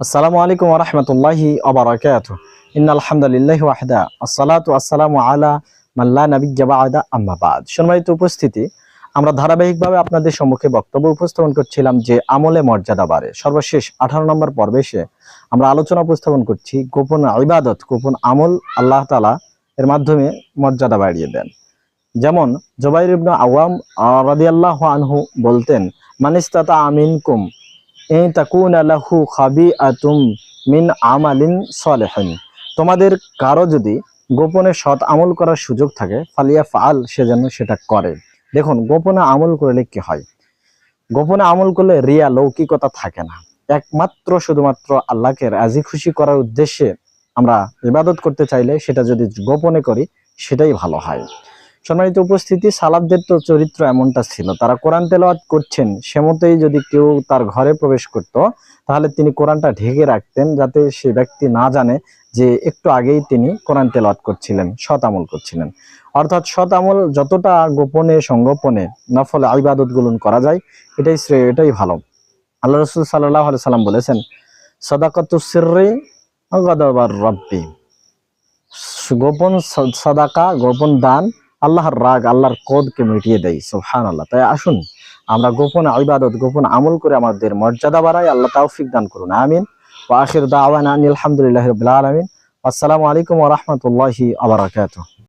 আসসালামু আলাইকুম রহমতুল্লাহি আবরাকাত ইন আলহামদুলিল্লাহ ওয়াহদা। আসসালাতু আসসালামু আলা মাল্লা নবিজ্জা বাদা, আম্মা বাদ। সম্মানিত উপস্থিতি, আমরা ধারাবাহিকভাবে আপনাদের সম্মুখে বক্তব্য উপস্থাপন করছিলাম যে আমলে মর্যাদা বাড়ে। সর্বশেষ আঠারো নম্বর পর্বে এসে আমরা আলোচনা উপস্থাপন করছি গোপন ইবাদত, গোপন আমল আল্লাহ তালা এর মাধ্যমে মর্যাদা বাড়িয়ে দেন। যেমন জবাইর ইবনু আওয়াম রাদিয়াল্লাহু আনহু বলতেন, মানিস্তাতা আমিনকুম ইন লাহু খাবিআতুম মিন আমালিন সলিহিন তোমাদের কারও যদি গোপনে সৎ আমল করার সুযোগ থাকে ফালিয়া ফাল সে যেন সেটা করে। দেখুন, গোপনে আমল করলে কি হয়? গোপনে আমল করলে রিয়া, লৌকিকতা থাকে না। একমাত্র শুধুমাত্র আল্লাহকে রাজি খুশি করার উদ্দেশ্যে আমরা ইবাদত করতে চাইলে সেটা যদি গোপনে করি, সেটাই ভালো হয়। সম্মানিত উপস্থিতি সালাবদের তো চরিত্র এমনটা ছিল। তারা কোরআন তেলাওয়াত করছেন, সে মতোই যদি কেউ তার ঘরে প্রবেশ করত, তাহলে তিনি কোরআনটা ঢেকে রাখতেন যাতে সে ব্যক্তি না জানে যে একটু আগেই তিনি কোরআন তেলাওয়াত করছিলেন, সৎ আমল করছিলেন। অর্থাৎ সৎ আমল যতটা গোপনে, সংগোপনে নফল ইবাদত গুলন করা যায়, এটাই শ্রেয়, এটাই ভালো। আল্লাহ রসুল সাল্লাহ সাল্লাম বলেছেন সদাকতুসিরে গদাবার রব্বি। গোপন সদাকা, গোপন দান আল্লাহর রাগ, আল্লাহর কদকে মিটিয়ে দেয় সোহান আল্লাহ তাই আসুন, আমরা গোপন ইবাদত, গোপন আমল করে আমাদের মর্যাদা বাড়াই, আল্লাহ তৌফিক দান করুন। আমিন। ও আখির দাওয়ানা আলহামদুলিল্লাহ রবিল আলমিন। আসসালামু আলাইকুম ওরহমতুল্লাহি আবরাকাত